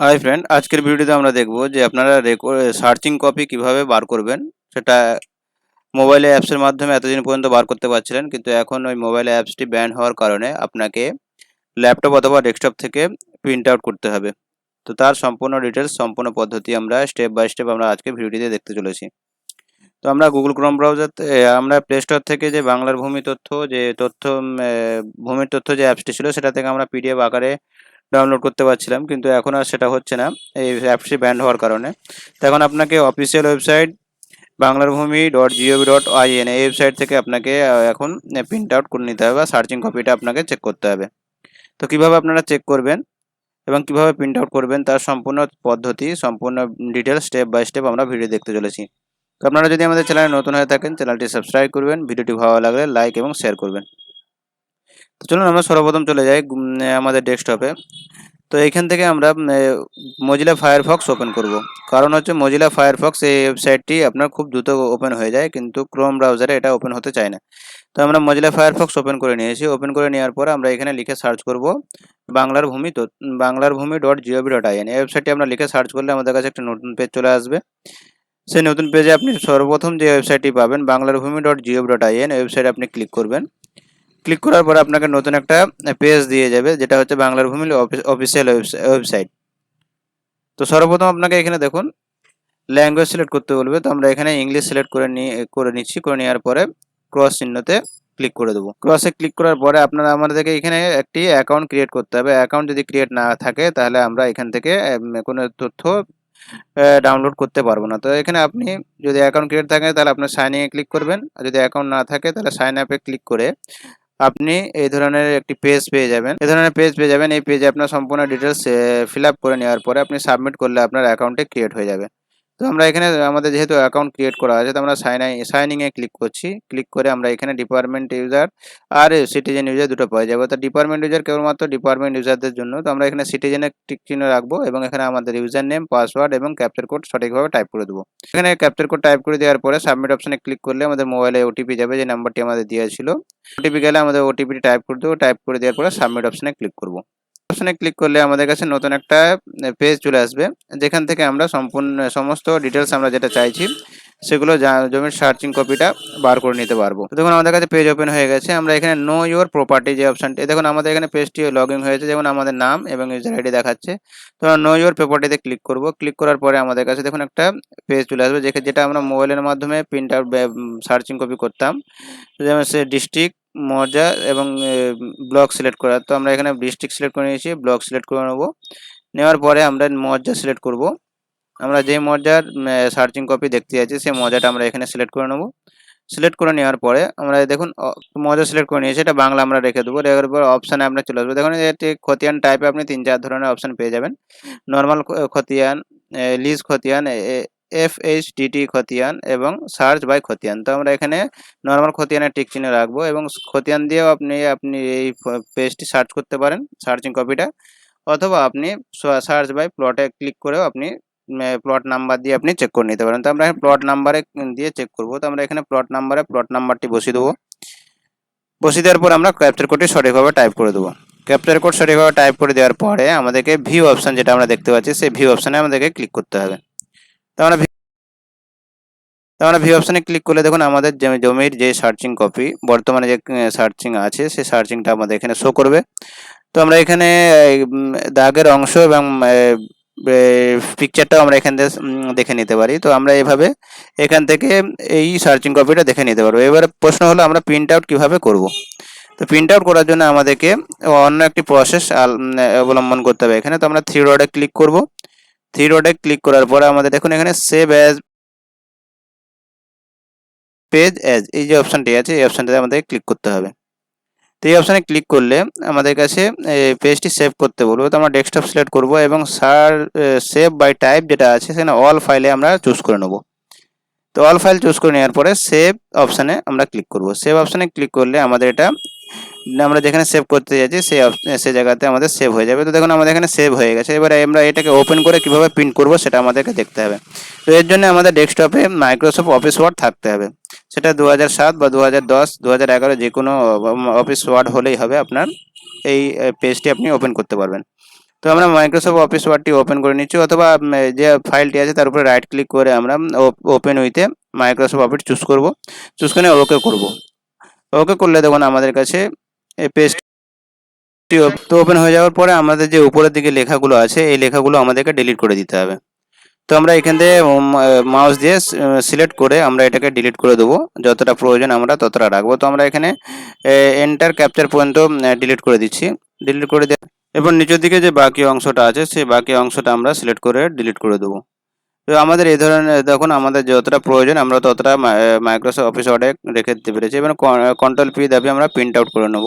Hi friend আজকের ভিডিওতে আমরা দেখব যে আপনারা সার্চিং কপি কীভাবে বার করবেন। সেটা মোবাইলে অ্যাপসের মাধ্যমে এতদিন পর্যন্ত বার করতে পারছিলেন, কিন্তু এখন ওই মোবাইল অ্যাপসটি ব্যান হওয়ার কারণে আপনাকে ল্যাপটপ অথবা ডেস্কটপ থেকে প্রিন্ট আউট করতে হবে। তো তার সম্পূর্ণ ডিটেলস সম্পূর্ণ পদ্ধতি আমরা স্টেপ বাই স্টেপ আমরা আজকে ভিডিওটিতে দেখতে চলেছি। তো আমরা গুগল ক্রোম ব্রাউজার আমরা প্লে স্টোর থেকে যে বাংলার ভূমি তথ্য, যে তথ্য ভূমির তথ্য যে অ্যাপসটি ছিল, সেটা থেকে আমরা পিডিএফ আকারে ডাউনলোড করতে পারছিলাম, কিন্তু এখন আর সেটা হচ্ছে না, এই অ্যাপসটি ব্যান্ড হওয়ার কারণে। তো এখন আপনাকে অফিসিয়াল ওয়েবসাইট বাংলার Bhumi dot gov dot in এই ওয়েবসাইট থেকে আপনাকে এখন প্রিন্ট আউট করে নিতে হবে বা সার্চিং কপিটা আপনাকে চেক করতে হবে। তো কীভাবে আপনারা চেক করবেন এবং কীভাবে প্রিন্ট আউট করবেন তার সম্পূর্ণ পদ্ধতি, সম্পূর্ণ ডিটেলস স্টেপ বাই স্টেপ আমরা ভিডিও দেখতে চলেছি। তো আপনারা যদি আমাদের চ্যানেলে নতুন হয়ে থাকেন চ্যানেলটি সাবস্ক্রাইব করবেন ভিডিওটি ভালো লাগলে লাইক এবং শেয়ার করবেন। তো চলুন আমরা সর্বপ্রথম চলে যাই আমাদের ডেস্কটপে তো এখান থেকে আমরা মজিলা ফায়ারফক্স ওপেন করব। কারণ হচ্ছে মজিলা ফায়ারফক্স এই ওয়েবসাইটটি আপনার খুব দ্রুত ওপেন হয়ে যায়, কিন্তু ক্রোম ব্রাউজারে এটা ওপেন হতে চায় না। তো আমরা মজিলা ফায়ারফক্স ওপেন করে নিয়েছি। ওপেন করে নেওয়ার পর আমরা এখানে লিখে সার্চ করব বাংলার ভূমি তো বাংলার Bhumi dot gov dot in এই ওয়েবসাইটটি আমরা লিখে সার্চ করলে আমাদের কাছে একটা নতুন পেজ চলে আসবে। সেই নতুন পেজে আপনি সর্বপ্রথম যে ওয়েবসাইটটি পাবেন, বাংলার Bhumi dot gov dot in ওয়েবসাইটে আপনি ক্লিক করবেন। ক্লিক করার পর আপনাকে নতুন একটা পেজ দিয়ে যাবে, যেটা হচ্ছে বাংলার ভূমির অফিসিয়াল ওয়েবসাইট তো সর্বপ্রথম আপনাকে এখানে দেখুন ল্যাঙ্গুয়েজ সিলেক্ট করতে বলবে। তো আমরা এখানে ইংলিশ সিলেক্ট করে নিয়ে করে নিচ্ছি। করে নেওয়ার পরে ক্রস চিহ্নতে ক্লিক করে দেবো। ক্রসে ক্লিক করার পরে আপনারা আমাদেরকে এখানে একটি অ্যাকাউন্ট ক্রিয়েট করতে হবে। অ্যাকাউন্ট যদি ক্রিয়েট না থাকে, তাহলে আমরা এখান থেকে কোনো তথ্য ডাউনলোড করতে পারব না। তো এখানে আপনি যদি অ্যাকাউন্ট ক্রিয়েট থাকে, তাহলে আপনার সাইন ইনে ক্লিক করবেন। আর যদি অ্যাকাউন্ট না থাকে, তাহলে সাইন আপে ক্লিক করে আপনি এই ধরনের একটি পেজ পেয়ে যাবেন। এই ধরনের পেজ পেয়ে যাবেন। এই পেজে আপনার সম্পূর্ণ ডিটেলস ফিল করে নেওয়ার পরে আপনি সাবমিট করলে আপনার অ্যাকাউন্টে ক্রিয়েট হয়ে যাবে। তো আমরা এখানে, আমাদের যেহেতু অ্যাকাউন্ট ক্রিয়েট করা আছে, তো আমরা সাইন সাইনিংয়ে ক্লিক করছি। ক্লিক করে আমরা এখানে ডিপার্টমেন্ট ইউজার আর সিটিজেন ইউজার দুটো পাওয়া যাবে। তো ডিপার্টমেন্ট ইউজার কেবলমাত্র ডিপার্টমেন্ট ইউজারদের জন্য। তো আমরা এখানে সিটিজেনের টিক চিহ্ন রাখব এবং এখানে আমাদের ইউজার নেম পাসওয়ার্ড এবং ক্যাপচার কোড সঠিকভাবে টাইপ করে দেবো। এখানে ক্যাপচার কোড টাইপ করে দেওয়ার পরে সাবমিট অপশনে ক্লিক করলে আমাদের মোবাইলে ওটিপি যাবে, যে নাম্বারটি আমাদের দেওয়া ছিল। ওটিপি গেলে আমাদের ওটিপিটি টাইপ করে দেবো। টাইপ করে দেওয়ার পরে সাবমিট অপশনে ক্লিক করব। অপশনে ক্লিক করলে আমাদের কাছে নতুন একটা পেজ চলে আসবে। যেখান থেকে আমরা সম্পূর্ণ সমস্ত ডিটেলস আমরা যেটা চাইছি, সেগুলো জমির সার্চিং কপিটা বার করে নিতে পারব। দেখুন, আমাদের কাছে পেজ ওপেন হয়ে গেছে। আমরা এখানে নো ইউর প্রপার্টি যে অপশনটি দেখুন, আমাদের এখানে পেজটি লগ ইন হয়েছে। যেমন আমাদের নাম এবং ইউজার আইডি দেখাচ্ছে। তো নো ইউর প্রপার্টিতে ক্লিক করব। ক্লিক করার পরে আমাদের কাছে দেখুন একটা পেজ চলে আসবে যেটা আমরা মোবাইলের মাধ্যমে প্রিন্ট আউট সার্চিং কপি করতাম। যেমন সে ডিস্ট্রিক্ট মৌজা এবং ব্লক সিলেক্ট করা। তো আমরা এখানে ডিস্ট্রিক্ট সিলেক্ট করে নিয়েছি, ব্লক সিলেক্ট করে নেব। নেওয়ার পরে আমরা মৌজা সিলেক্ট করব। আমরা যে মজার সার্চিং কপি দেখতে যাচ্ছি, সেই মজাটা আমরা এখানে সিলেক্ট করে নেব। সিলেক্ট করে নেওয়ার পরে আমরা দেখুন মৌজা সিলেক্ট করে নিয়েছি, এটা বাংলা আমরা রেখে দেবো। রেখার পর অপশানে আপনার চলে আসবে। দেখুন, এটি খতিয়ান টাইপে আপনি তিন চার ধরনের অপশান পেয়ে যাবেন। নর্মাল খতিয়ান লিজ খতিয়ান এফ এইচ ডিটি খতিয়ান এবং সার্চ বাই খতিয়ান। তো আমরা এখানে নর্মাল খতিয়ানের টিক চিহ্ন রাখব এবং খতিয়ান দিয়েও আপনি আপনি এই পেজটি সার্চ করতে পারেন সার্চিং কপিটা অথবা আপনি সার্চ বাই প্লটে ক্লিক করেও আপনি প্লট নাম্বার দিয়ে আপনি চেক করে নিতে পারেন। তো আমরা প্লট নাম্বারে দিয়ে চেক করব। তো আমরা এখানে প্লট নাম্বারে প্লট নাম্বারটি বসিয়ে দেবো। বসিয়ে দেওয়ার পর আমরা ক্যাপচার কোডটি সঠিকভাবে টাইপ করে দেবো। ক্যাপচার কোড সঠিকভাবে টাইপ করে দেওয়ার পরে আমাদেরকে ভিউ অপশন যেটা আমরা দেখতে পাচ্ছি, সেই ভিউ অপশনে আমাদেরকে ক্লিক করতে হবে। তো আমরা ভিউ অপশনে ক্লিক করলে দেখুন আমাদের জমি- জমির যে সার্চিং কপি বর্তমানে যে সার্চিং আছে, সেই সার্চিংটা আমাদের এখানে শো করবে। তো আমরা এখানে দাগের অংশ এবং পিকচারটাও আমরা এখান থেকে দেখে নিতে পারি। তো আমরা এভাবে এখান থেকে এই সার্চিং কপিটা দেখে নিতে পারব। এবারে প্রশ্ন হলো, আমরা প্রিন্ট আউট কীভাবে করব? তো প্রিন্ট আউট করার জন্য আমাদেরকে অন্য একটি প্রসেস অবলম্বন করতে হবে এখানে। তো আমরা থ্রি রডে ক্লিক করব। থ্রি রডে ক্লিক করার পরে আমাদের দেখুন এখানে সেভ অ্যাজ পেজ অ্যাজ এই যে অপশানটি আছে, এই অপশানটাতে আমাদের ক্লিক করতে হবে। তো এই অপশানে ক্লিক করলে আমাদের কাছে পেজটি সেভ করতে বলব। তো আমরা ডেস্কটপ সিলেক্ট করব এবং সার সেভ বাই টাইপ যেটা আছে, সেখানে অল ফাইলে আমরা চুজ করে নেব। তো অল ফাইল চুজ করে নেওয়ার পরে সেভ অপশানে আমরা ক্লিক করব। সেভ অপশানে ক্লিক করলে আমাদের এটা আমরা যেখানে সেভ করতে যাচ্ছি সেই সেই জায়গাতে আমাদের সেভ হয়ে যাবে। তো দেখুন, আমাদের এখানে সেভ হয়ে গেছে। এবারে আমরা এটাকে ওপেন করে কীভাবে প্রিন্ট করব, সেটা আমাদেরকে দেখতে হবে। তো এর জন্য আমাদের ডেস্কটপে মাইক্রোসফট অফিস ওয়ার্ড থাকতে হবে। সেটা দু সাত বা দু হাজার দশ দু হাজার এগারো যে কোনো অফিস ওয়ার্ড হলেই হবে আপনার। এই পেজটি আপনি ওপেন করতে পারবেন। তো আমরা মাইক্রোসফট অফিস ওয়ার্ডটি ওপেন করে নিচ্ছি, অথবা যে ফাইলটি আছে, তার উপরে রাইট ক্লিক করে আমরা ওপেন উইথে মাইক্রোসফট অফিস চুজ করব। চুজ করে ওকে করব। ওকে করলে দেখুন আমাদের কাছে এই পেজটি তো ওপেন হয়ে যাওয়ার পরে আমাদের যে উপরের দিকে লেখাগুলো আছে, এই লেখাগুলো আমাদেরকে ডিলিট করে দিতে হবে। তো আমরা এখান থেকে মাউস দিয়ে সিলেক্ট করে আমরা এটাকে ডিলিট করে দেবো। যতটা প্রয়োজন আমরা ততটা রাখব। তো আমরা এখানে এন্টার ক্যাপচার পর্যন্ত ডিলিট করে দিচ্ছি। ডিলিট করে দিয়ে, এবার নিচের দিকে যে বাকি অংশটা আছে, সেই বাকি অংশটা আমরা সিলেক্ট করে ডিলিট করে দেবো। তো আমাদের এই ধরনের, দেখুন, আমাদের যতটা প্রয়োজন, আমরা ততটা মাইক্রোসফট অফিস ওয়ার্ডে রেখে দিতে পেরেছি। এবার কন্ট্রোল পি দাবি আমরা প্রিন্ট আউট করে নেব।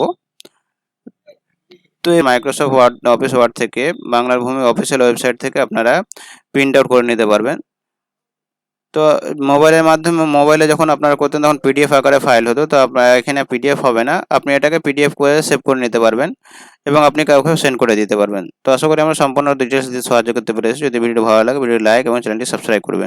তো এই মাইক্রোসফট ওয়ার্ড অফিস ওয়ার্ড থেকে, বাংলার ভূমি অফিসিয়াল ওয়েবসাইট থেকে আপনারা প্রিন্ট আউট করে নিতে পারবেন। তো মোবাইলের মাধ্যমে, মোবাইলে যখন আপনারা করতেন তখন পিডিএফ আকারে ফাইল হতো, তো আপনার এখানে পিডিএফ হবে না। আপনি এটাকে পিডিএফ করে সেভ করে নিতে পারবেন এবং আপনি কাউকে সেন্ড করে দিতে পারবেন। তো আশা করি আমরা সম্পূর্ণ ডিটেলস দিয়ে সাহায্য করতে পেরেছি। যদি ভিডিও ভালো লাগে ভিডিও লাইক এবং চ্যানেলটি সাবস্ক্রাইব করবেন।